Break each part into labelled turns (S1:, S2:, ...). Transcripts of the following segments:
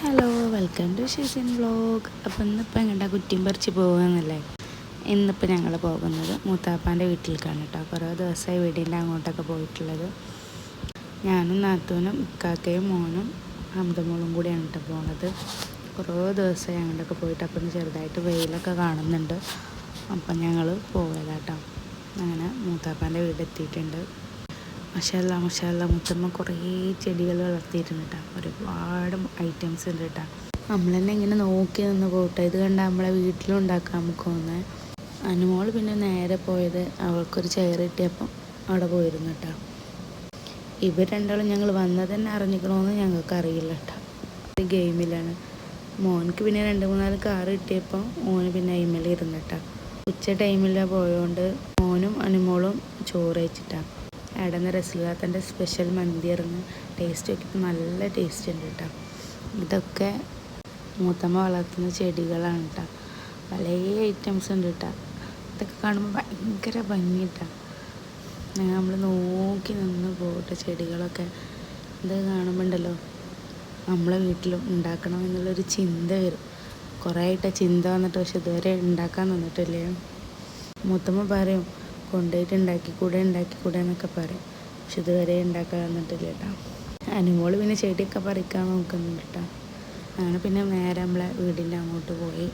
S1: Hello welcome to ഷീസിൻ blog അപ്പം ഇന്നിപ്പോൾ എങ്ങോട്ടാ കുറ്റിയും പറിച്ച് പോകുകയെന്നല്ലേ ഇന്നിപ്പോൾ ഞങ്ങൾ പോകുന്നത് മൂത്താപ്പാന്റെ വീട്ടിലേക്കാണ് കേട്ടോ കുറേ ദിവസമായി വീടിന്റെ അങ്ങോട്ടൊക്കെ പോയിട്ടുള്ളത്. ഞാനും നാത്തൂനും ഇക്കാക്കയും മോനും അമൃതമോളും കൂടിയാണ് കേട്ടോ പോണത്. കുറേ ദിവസമായി അങ്ങോട്ടൊക്കെ പോയിട്ട് അപ്പം ചെറുതായിട്ട് വെയിലൊക്കെ കാണുന്നുണ്ട്. അപ്പം ഞങ്ങൾ പോയതാട്ടോ അങ്ങനെ മൂത്താപ്പാന്റെ വീട് എത്തിയിട്ടുണ്ട് മഷാല്ല മഷാല്ല മുത്തമ്മ കുറേ ചെടികൾ വളർത്തിയിട്ടുണ്ട് കേട്ടോ. ഒരുപാട് ഐറ്റംസ് ഉണ്ട് കേട്ടോ. നമ്മൾ തന്നെ ഇങ്ങനെ നോക്കി നിന്ന് പോട്ടെ ഇത് കണ്ട നമ്മളെ വീട്ടിലും ഉണ്ടാക്കാൻ നമുക്ക് തോന്നുന്നത് അനുമോൾ പിന്നെ നേരെ പോയത് അവൾക്കൊരു ചെയർ കിട്ടിയപ്പം അവിടെ പോയിരുന്നു കേട്ടോ. ഇവർ രണ്ടാളും ഞങ്ങൾ വന്നത് തന്നെ അറിഞ്ഞിക്കണമെന്ന് ഞങ്ങൾക്ക് അറിയില്ല കേട്ടോ ഗെയിമിലാണ്. മോനക്ക് പിന്നെ രണ്ട് മൂന്നാൽ കാർ കിട്ടിയപ്പോൾ മോന് പിന്നെ അയിമേൽ ഇരുന്നിട്ടാ ഉച്ച ടൈമിലാണ് പോയതുകൊണ്ട് മോനും അനുമോളും ചോറ് കഴിച്ചിട്ടാണ് അവിടെ നിന്ന് റസൂലാത്തന്റെ സ്പെഷ്യൽ മന്തി ടേസ്റ്റ് നോക്കിയപ്പോൾ നല്ല ടേസ്റ്റ് ഉണ്ട് കേട്ടോ ഇതൊക്കെ മൂത്തമ്മ വളർത്തുന്ന ചെടികളാണ് കേട്ടോ പല ഐറ്റംസ് ഉണ്ട് കേട്ടോ ഇതൊക്കെ കാണുമ്പോൾ ഭയങ്കര ഭംഗി കേട്ടോ നമ്മൾ നോക്കി നിന്ന് പോകട്ടെ ചെടികളൊക്കെ. ഇത് കാണുമ്പോൾ ഉണ്ടല്ലോ നമ്മളെ വീട്ടിലും ഉണ്ടാക്കണം എന്നുള്ളൊരു ചിന്ത വരും. കുറേ ആയിട്ട് ചിന്ത വന്നിട്ട് പക്ഷെ ഇതുവരെ ഉണ്ടാക്കാൻ തന്നിട്ടില്ലേ മൂത്തമ്മ പറയും കൊണ്ടുപോയിട്ട് ഉണ്ടാക്കിക്കൂടെ ഉണ്ടാക്കിക്കൂടെ എന്നൊക്കെ പറയും. പക്ഷെ ഇതുവരെ ഉണ്ടാക്കാൻ തന്നിട്ടില്ല കേട്ടോ. അനുമോൾ പിന്നെ ചെടിയൊക്കെ പറിക്കാൻ നോക്കുന്നുണ്ട് കേട്ടോ. അങ്ങനെ പിന്നെ നേരെ നമ്മളെ വീടിന്റെ അങ്ങോട്ട് പോയി.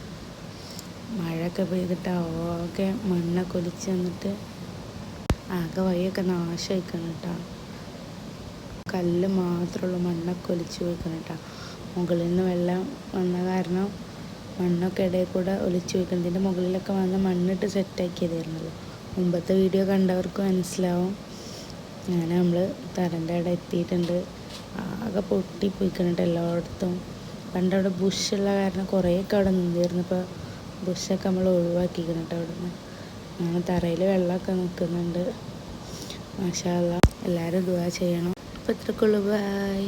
S1: മഴയൊക്കെ പെയ്തിട്ട് ആകെ മണ്ണൊക്കെ ഒലിച്ച് വന്നിട്ട് ആകെ വഴിയൊക്കെ നാശമായിക്കണം കേട്ടോ. കല്ല് മാത്രമുള്ളൂ മണ്ണൊക്കെ ഒലിച്ച് പോയിക്കണം കേട്ടോ. മുകളിൽ നിന്ന് വെള്ളം വന്ന കാരണം മണ്ണൊക്കെ ഇടയിൽ കൂടെ ഒലിച്ച് വയ്ക്കണം ഇതിന്റെ മുകളിലൊക്കെ വന്ന് മണ്ണിട്ട് സെറ്റാക്കിയതായിരുന്നല്ലോ മുമ്പത്തെ വീഡിയോ കണ്ടവർക്ക് മനസ്സിലാവും. അങ്ങനെ നമ്മൾ തറന്റെ അവിടെ എത്തിയിട്ടുണ്ട്. ആകെ പൊട്ടി പോയിക്കണിട്ട് എല്ലായിടത്തും. പണ്ട് അവിടെ ബുഷുള്ള കാരണം കുറേയൊക്കെ അവിടെ നിന്നിരുന്നു. ഇപ്പോൾ ബുഷൊക്കെ നമ്മൾ ഒഴിവാക്കിക്കണിട്ട് അവിടെ നിന്ന് അങ്ങനെ തറയിൽ വെള്ളമൊക്കെ നിൽക്കുന്നുണ്ട്. മാഷാല്ല എല്ലാവരും ദുവാ ചെയ്യണം. അപ്പോൾ ഇത്രക്കുള്ളൂ. ബായ്